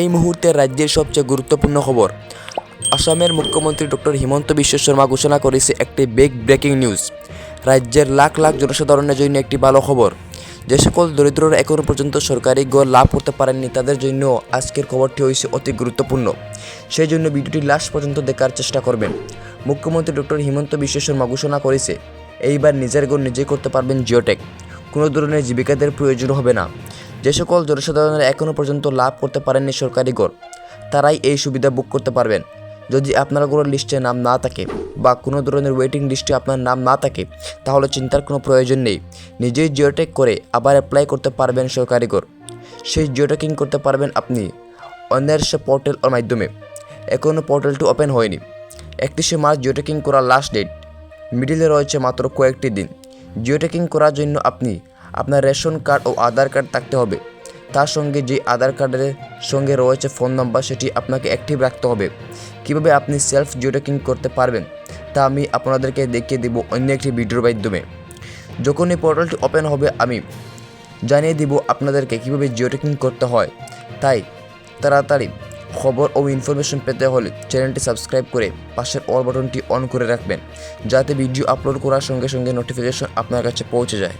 এই মুহূর্তে রাজ্যের সবচেয়ে গুরুত্বপূর্ণ খবর। আসামের মুখ্যমন্ত্রী ডক্টর হিমন্ত বিশ্ব শর্মা ঘোষণা করেছে একটি বিগ ব্রেকিং নিউজ রাজ্যের লাখ লাখ জনসাধারণের জন্য একটি ভালো খবর। যে সকল দরিদ্ররা এখনও পর্যন্ত সরকারি গড় লাভ করতে পারেননি, তাদের জন্য আজকের খবরটি হয়েছে অতি গুরুত্বপূর্ণ। সেই জন্য ভিডিওটি লাস্ট পর্যন্ত দেখার চেষ্টা করবেন। মুখ্যমন্ত্রী ডক্টর হিমন্ত বিশ্ব শর্মা ঘোষণা করেছে, এইবার নিজের গড় নিজেই করতে পারবেন জিওটেক। কোনো ধরনের জীবিকাদের প্রয়োজন হবে না। যে সকল জনসাধারণেরা এখনও পর্যন্ত লাভ করতে পারেননি সরকারি গড়, তারাই এই সুবিধা বুক করতে পারবেন। যদি আপনার গড়ের লিস্টে নাম না থাকে বা কোনো ধরনের ওয়েটিং লিস্টে আপনার নাম না থাকে, তাহলে চিন্তার কোনো প্রয়োজন নেই। নিজেই জিওটেক করে আবার অ্যাপ্লাই করতে পারবেন সরকারি গড়। সেই জিওটেকিং করতে পারবেন আপনি অন্যের সে পোর্টালের মাধ্যমে। এখনও পোর্টালটি ওপেন হয়নি। একত্রিশে মার্চ জিওটেকিং করার লাস্ট ডেট মিডিলে রয়েছে মাত্র কয়েকটি দিন। জিওটেকিং করার জন্য আপনি আপনার রেশন কার্ড ও আধার কার্ড থাকতে হবে। তার সঙ্গে যে আধার কার্ডের সঙ্গে রয়েছে ফোন নাম্বার, সেটি আপনাকে অ্যাক্টিভ রাখতে হবে। কীভাবে আপনি সেলফ জিওটেকিং করতে পারবেন, তা আমি আপনাদেরকে দেখিয়ে দেব অন্য একটি ভিডিওর মাধ্যমে। যখন এই পোর্টালটি ওপেন হবে, আমি জানিয়ে দিব আপনাদেরকে কীভাবে জিওটেকিং করতে হয়। তাই তাড়াতাড়ি খবর ও ইনফরমেশন পেতে হলে চ্যানেলটি সাবস্ক্রাইব করে পাশের অল বাটনটি অন করে রাখবেন, যাতে ভিডিও আপলোড করার সঙ্গে সঙ্গে নোটিফিকেশন আপনার কাছে পৌঁছে যায়।